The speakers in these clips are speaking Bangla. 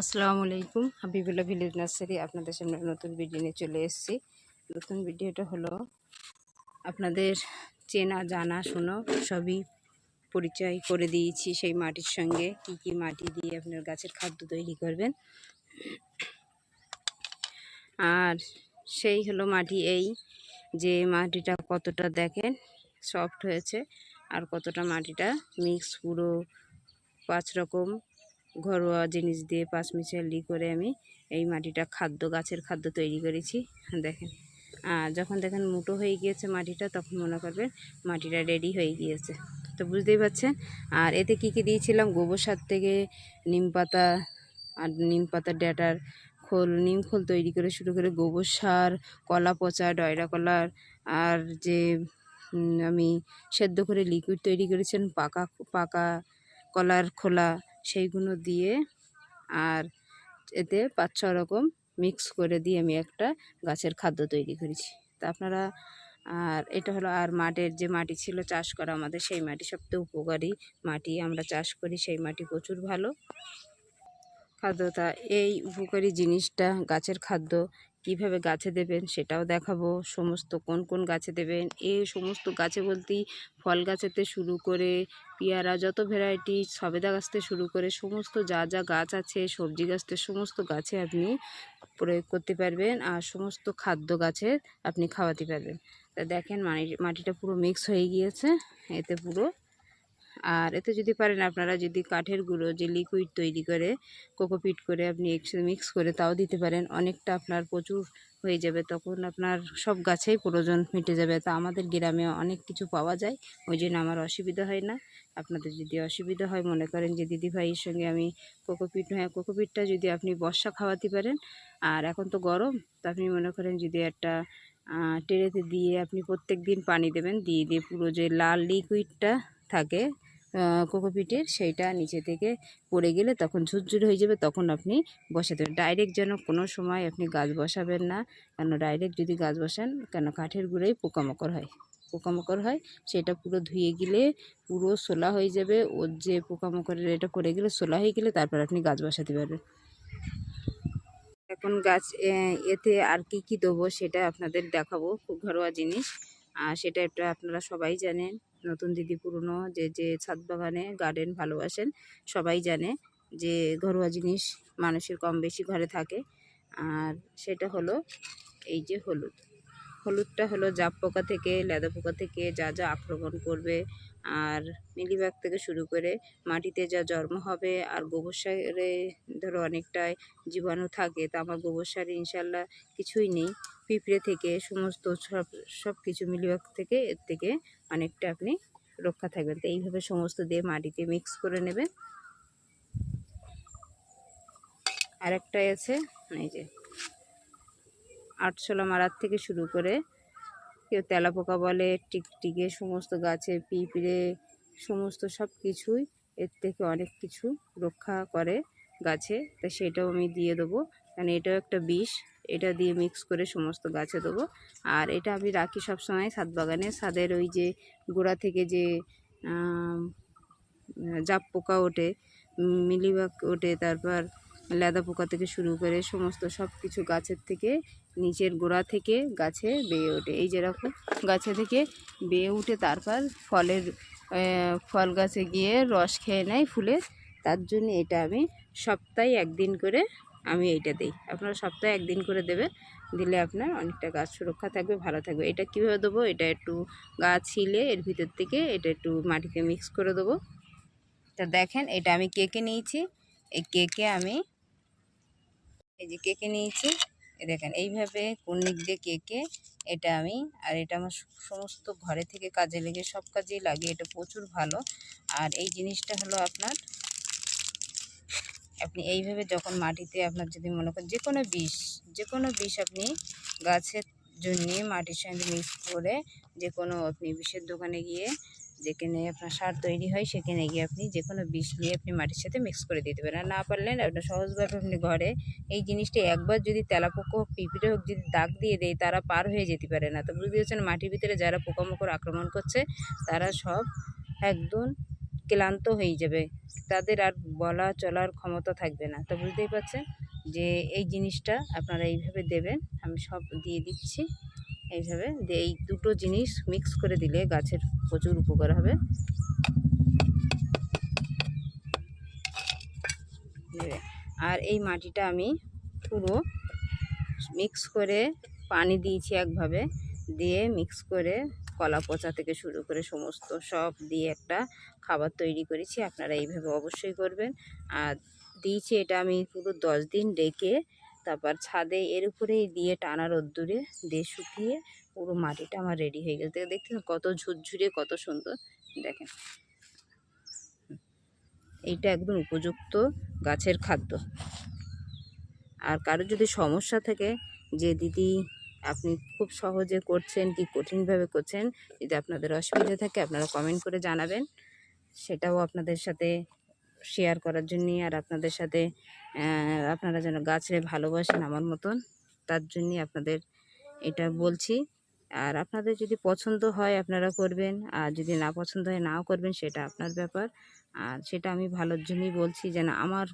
আসসালামু আলাইকুম হাবিবুল্লা ভিলেজ নার্সারি আপনাদের সামনে নতুন ভিডিও নিয়ে চলে এসেছি। নতুন ভিডিওটা হলো আপনাদের চেনা, জানা, শোনো সবই পরিচয় করে দিয়েছি সেই মাটির সঙ্গে। কি কি মাটি দিয়ে আপনার গাছের খাদ্য তৈরি করবেন। আর সেই হলো মাটি এই যে মাটিটা কতটা দেখেন সফট হয়েছে। আর কতটা মাটিটা মিক্স পুরো পাঁচ রকম ঘরোয়া জিনিস দিয়ে পাঁচ মিশালি করে আমি এই মাটিটা খাদ্য, গাছের খাদ্য তৈরি করেছি। দেখেন আর যখন দেখেন মুটো হয়ে গিয়েছে মাটিটা, তখন মনে করবেন মাটিটা রেডি হয়ে গিয়েছে। তো বুঝতেই পারছেন? আর এতে কি কি দিয়েছিলাম? গোবর সার থেকে নিম পাতা আর নিম পাতার ডাটার খোল, নিম খোল তৈরি করে শুরু করে গোবর সার, কলা পচা, ডয়রা কলার, আর যে আমি সেদ্ধ করে লিকুইড তৈরি করেছেন, পাকা পাকা কলার খোলা সেইগুলো দিয়ে। আর এতে পাঁচ, ছ রকম মিক্স করে দিয়ে আমি একটা গাছের খাদ্য তৈরি করেছি। তা আপনারা, আর এটা হলো, আর মাটির যে মাটি ছিল চাষ করা আমাদের, সেই মাটি সবচেয়ে উপকারী মাটি। আমরা চাষ করি, সেই মাটি প্রচুর ভালো। খাদ্যটা এই উপকারী জিনিসটা গাছের খাদ্য কীভাবে গাছে দেবেন সেটাও দেখাবো। সমস্ত কোন কোন গাছে দেবেন? এই সমস্ত গাছে বলতেই ফল গাছেতে শুরু করে পেয়ারা, যত ভ্যারাইটি সবেদা গাছ থেকে শুরু করে সমস্ত যা যা গাছ আছে, সবজি গাছতে সমস্ত গাছে আপনি প্রয়োগ করতে পারবেন আর সমস্ত খাদ্য গাছে আপনি খাওয়াতে পারবেন। তা দেখেন মাটি- মাটিটা পুরো মিক্স হয়ে গিয়েছে, এতে পুরো আর এতে যদি পারেন আপনারা যদি কাঠের গুঁড়ো, যে লিকুইড তৈরি করে কোকোপিট করে আপনি একসাথে মিক্স করে তাও দিতে পারেন। অনেকটা আপনার প্রচুর হয়ে যাবে, তখন আপনার সব গাছেই প্রয়োজন মিটে যাবে। তা আমাদের গ্রামে অনেক কিছু পাওয়া যায়, ওই জন্য আমার অসুবিধা হয় না। আপনাদের যদি অসুবিধা হয়, মনে করেন যে দিদি ভাইয়ের সঙ্গে আমি কোকোপিট হ্যাঁ কোকোপিটটা যদি আপনি বর্ষা খাওয়াতে পারেন, আর এখন তো গরম, তা আপনি মনে করেন যদি একটা ট্রেতে দিয়ে আপনি প্রত্যেক দিন পানি দেবেন, দিয়ে দিয়ে পুরো যে লাল লিকুইডটা থাকে কোকোপিটের সেইটা নিচে থেকে পড়ে গেলে তখন ঝুরঝুরে হয়ে যাবে, তখন আপনি বসাতে ডাইরেক্ট যেন কোনো সময় আপনি গাছ বসাবেন না, কেন ডাইরেক্ট যদি গাছ বসান, কেন কাঠের গুঁড়োই পোকামাকড় হয়। পোকামাকড় হয়, সেটা পুরো ধুয়ে গেলে পুরো সোলা হয়ে যাবে, ওর যে পোকামাকড়ের এটা পড়ে গেলে সোলা হয়ে গেলে তারপর আপনি গাছ বসাতে পারবেন। এখন গাছ এতে আর কি কি দেবো সেটা আপনাদের দেখাবো, খুব ঘরোয়া জিনিস। আর সেটা একটা আপনারা সবাই জানেন। নতুন দিদি পুরনো, যে যে ছাদ বাগানে গার্ডেন ভালোবাসেন, সবাই জানে যে ঘরোয়া জিনিস মানুষের কম বেশি ঘরে থাকে। আর সেটা হলো এই যে হলুদ। হলুদটা হলো জাপ পোকা থেকে, লেদা পোকা থেকে যা যা আক্রমণ করবে। আর মিলিবাগ থেকে শুরু করে মাটিতে যা জন্ম হবে, আর গোবর সারে ধরো অনেকটাই জীবাণু থাকে, তা আমার গোবর সারে ইনশাল্লাহ কিছুই নেই। পিঁপড়ে থেকে সমস্ত সব সব কিছু মিলিবাগ থেকে এর থেকে অনেকটা আপনি রক্ষা থাকবেন। তো এইভাবে সমস্ত দিয়ে মাটিতে মিক্স করে নেবেন। আরেকটাই আছে, এই যে আটশোলা মারার থেকে শুরু করে কেউ তেলাপোকা বলে, টিকটিকে, সমস্ত গাছে পিঁপড়ে, সমস্ত সব কিছুই এর থেকে অনেক কিছু রক্ষা করে গাছে। তা সেটাও আমি দিয়ে দেবো। কারণ এটাও একটা বিষ। এটা দিয়ে মিক্স করে সমস্ত গাছে দেবো। আর এটা আমি রাখি সব সময় ছাদ বাগানে। ছাদের ওই যে গোড়া থেকে যে জাপ পোকা ওঠে, মিলিবাগ ওঠে, তারপর লেদা পোকা থেকে শুরু করে সমস্ত সব কিছু গাছের থেকে, নিচের গোড়া থেকে গাছে বেয়ে ওঠে। এই যেরকম গাছে থেকে বেয়ে উঠে তারপর ফলের ফল গাছে গিয়ে রস খেয়ে নেয় ফুলের তার জন্য এটা আমি সপ্তাহে একদিন করে আমি এইটা দিই। আপনারা সপ্তাহে একদিন করে দেবে দিলে আপনার অনেকটা গাছ সুরক্ষা থাকবে, ভালো থাকবে। এটা কীভাবে দেবো? এটা একটু গাছ ছিলে এর ভিতর থেকে এটা একটু মাটিতে মিক্স করে দেবো। তা দেখেন, এটা আমি কেকে নিয়েছি। এই কেকে আমি এই যে কেকে নিয়েছি দেখেন, এইভাবে কর্নিক দিয়ে কেকে এটা আমি, আর এটা আমার সমস্ত ঘরে থেকে কাজে লেগে সব কাজেই লাগে, এটা প্রচুর ভালো। আর এই জিনিসটা হলো আপনার আপনি এইভাবে যখন মাটিতে আপনার যদি মনে করেন যে কোনো বিষ যে কোনো বিষ আপনি গাছের জন্য মাটির সঙ্গে মিক্স করে যে কোনো আপনি বিষের দোকানে গিয়ে যেখানে আপনার সার তৈরি হয় সেখানে গিয়ে আপনি যে কোনো বিষ নিয়ে আপনি মাটির সাথে মিক্স করে দিতে পারেন। না পারলেন আপনার সহজভাবে আপনি ঘরে এই জিনিসটা একবার যদি তেলাপোকা হোক, পিঁপড়ে হোক, যদি দাগ দিয়ে দেয়, তারা পার হয়ে যেতে পারে না। তো বুঝতে পারছেন মাটির ভিতরে যারা পোকামাকড় আক্রমণ করছে, তারা সব একদম ক্লান্ত হয়ে যাবে। তাদের আর বলা চলার ক্ষমতা থাকবে না। তো বুঝতেই পারছেন যে এই জিনিসটা আপনারা এইভাবে দেবেন। আমি সব দিয়ে দিচ্ছি। এইভাবে এই দুটো জিনিস মিক্স করে দিলে গাছের প্রচুর উপকার হবে। আর এই মাটিটা আমি পুরো মিক্স করে পানি দিয়েছি একভাবে। দিয়ে মিক্স করে কলা পচা থেকে শুরু করে সমস্ত সব দিয়ে একটা খাবার তৈরি করেছি। আপনারা এইভাবে অবশ্যই করবেন। আর দিয়েছি এটা আমি পুরো দশ দিন ডেকে তারপর ছাদে এর উপরেই দিয়ে টানা রোদ্দুরে দিয়ে শুকিয়ে পুরো মাটিটা আমার রেডি হয়ে গেছে দেখতে কত ঝুরঝুরে, কত সুন্দর। দেখেন। এইটা একদম উপযুক্ত গাছের খাদ্য। আর কারও যদি সমস্যা থাকে, যে দিদি আপনি খুব সহজে করছেন, কি কঠিনভাবে করছেন, যদি আপনাদের অসুবিধা থাকে আপনারা কমেন্ট করে জানাবেন। সেটাও আপনাদের সাথে শেয়ার করার জন্যই আর আপনাদের সাথে আপনারা যেন গাছে ভালোবাসেন আমার মতন, তার জন্যই আপনাদের এটা বলছি। আর আপনাদের যদি পছন্দ হয় আপনারা করবেন, আর যদি না পছন্দ হয় নাও করবেন, সেটা আপনার ব্যাপার। আর সেটা আমি ভালোর জন্যই বলছি যেন আমার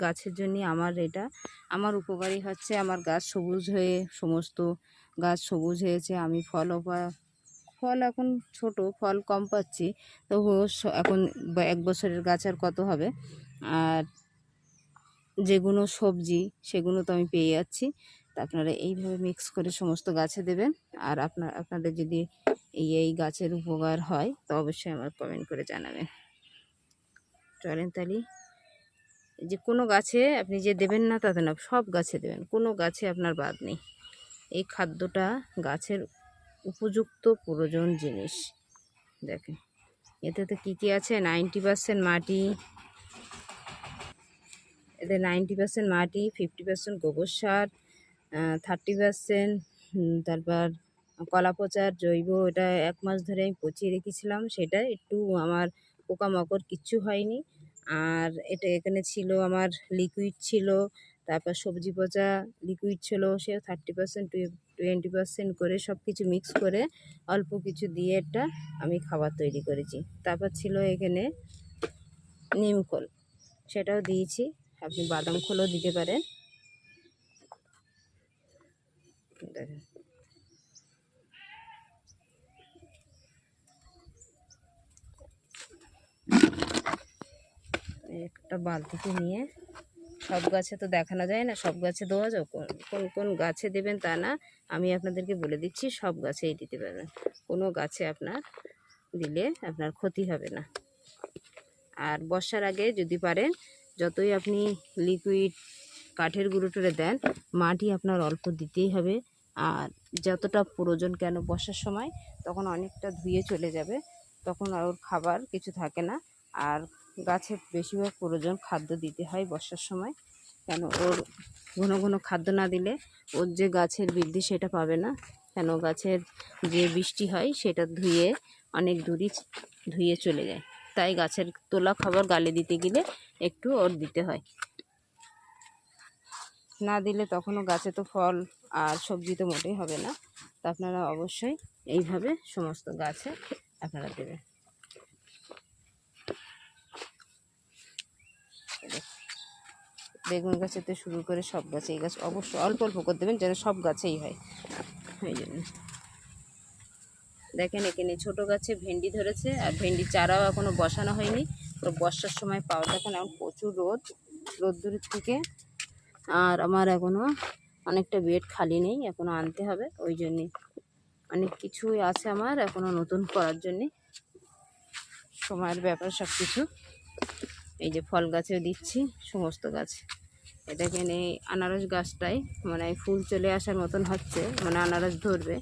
গাছের জন্যই আমার এটা। আমার উপকারী হচ্ছে আমার গাছ সবুজ হয়ে সমস্ত গাছ সবুজ হয়েছে, আমি ফলও ফল এখন ছোট, ফল কম পাচ্ছি। তবুও স- এখন এক বছরের গাছ আর কত হবে? আর যেগুলো সবজি সেগুলো তো আমি পেয়ে যাচ্ছি। তা আপনারা এইভাবে মিক্স করে সমস্ত গাছে দেবেন। আর আপনার, আপনাদের যদি এই এই গাছের উপকার হয়, তো অবশ্যই আমার কমেন্ট করে জানাবেন। চলেন তাহলে। যে কোনো গাছে আপনি যে দেবেন না তাতে না, সব গাছে দেবেন, কোনো গাছে আপনার বাদ নেই। এই খাদ্যটা গাছের উপযুক্ত প্রয়োজন জিনিস। দেখেন এতে তো কী কী আছে? নাইনটি পার্সেন্ট মাটি, এতে নাইনটি পার্সেন্ট মাটি, ফিফটি পার্সেন্ট গোবর সার থার্টি পার্সেন্ট তারপর কলা পচার, জৈব, এটা এক মাস ধরে আমি পচিয়ে রেখেছিলাম। সেটা একটু আমার পোকামাকড় কিচ্ছু হয়নি। আর এটা এখানে ছিল আমার লিকুইড ছিল, তারপর সবজি পচা লিকুইড ছিল, সে থার্টি পার্সেন্ট টোয়েন্টি পার্সেন্ট করে সব কিছু মিক্স করে অল্প কিছু দিয়ে একটা আমি খাবার তৈরি করেছি। তারপর ছিল এখানে নিমখোল সেটাও দিয়েছি। আপনি বাদাম খোলও দিতে পারেন। দেখেন। একটা বালতিতে নিয়ে, সব গাছে তো দেখানো যায় না, সব গাছে দেওয়া যাও, কোন কোন গাছে দেবেন তা না, আমি আপনাদেরকে বলে দিচ্ছি, সব গাছেই দিতে পারবেন। কোনো গাছে আপনার দিলে আপনার ক্ষতি হবে না। আর বর্ষার আগে যদি পারেন, যতই আপনি লিকুইড কাঠের গুঁড়ো টুড়ে দেন, মাটি আপনার অল্প দিতেই হবে। আর যতটা প্রয়োজন কেন বর্ষার সময়, তখন অনেকটা ধুয়ে চলে যাবে, তখন আর ওর খাবার কিছু থাকে না। আর গাছে বেশিরভাগ প্রয়োজন খাদ্য দিতে হয় বর্ষার সময়। কেন? ওর ঘন ঘন খাদ্য না দিলে ওর যে গাছের বৃদ্ধি সেটা পাবে না। কেন? গাছের যে বৃষ্টি হয় সেটা ধুয়ে অনেক দূরই ধুয়ে চলে যায়। তাই গাছের তোলা খাবার গালে দিতে গেলে একটু ওর দিতে হয়। না দিলে তখনও গাছে তো ফল আর সবজি তো মোটেই হবে না। তা আপনারা অবশ্যই এইভাবে সমস্ত গাছে আপনারা দেবেন। বেগুন গাছেতে শুরু করে সব গাছে, এই গাছ অবশ্যই অল্প অল্প করে দেবেন যেন সব গাছেই হয়। ওই জন্য। দেখেন এখানে ছোট গাছে ভেন্ডি ধরেছে, আর ভেন্ডি চারাও এখনও বসানো হয়নি। তো বর্ষার সময় পাওয়া দেখেন এখন প্রচুর রোদ, রোদ্দুরের থেকে। আর আমার এখনও অনেকটা বেড খালি নেই এখনও আনতে হবে। ওই জন্যে অনেক কিছুই আছে আমার এখনও নতুন করার জন্যে। সময়ের ব্যাপার সব কিছু এই যে ফল গাছেও দিচ্ছি, সমস্ত গাছ। এটা এখানে আনারস গাছটাই মানে ফুল চলে আসার মতন হচ্ছে মানে আনারস ধরবে।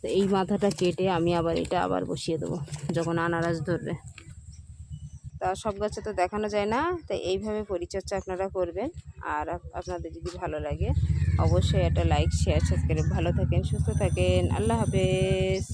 তো এই মাথাটা কেটে আমি আবার এটা আবার বসিয়ে দেবো, যখন আনারস ধরবে। তা সব গাছে তো দেখানো যায় না, তাই এইভাবে পরিচর্যা আপনারা করবেন। আর আপনাদের যদি ভালো লাগে, অবশ্যই একটা লাইক শেয়ার সাবস্ক্রাইব ভালো থাকেন, সুস্থ থাকেন। আল্লাহ হাফেজ।